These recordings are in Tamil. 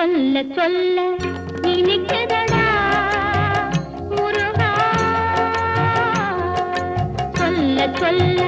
சொல்ல சொல்ல இனிக்குதடா முருகா சொல்ல சொல்ல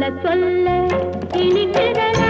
சொல்ல சொல்ல இனிக்கிறதா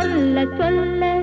சொல்ல சொல்ல